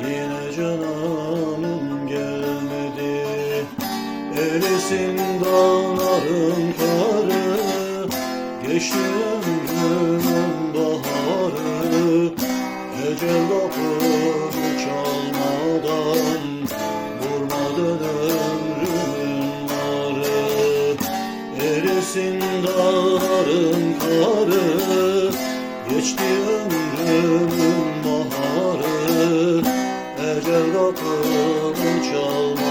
Yine cananım gelmedi. Erisin dağların karı Geçti ömrümün baharı. Ecel kapımı çalmadan Vurmadın ömrümün narı. Erisin dağların karı Geçti ömrümün baharı Kapımı çalmadan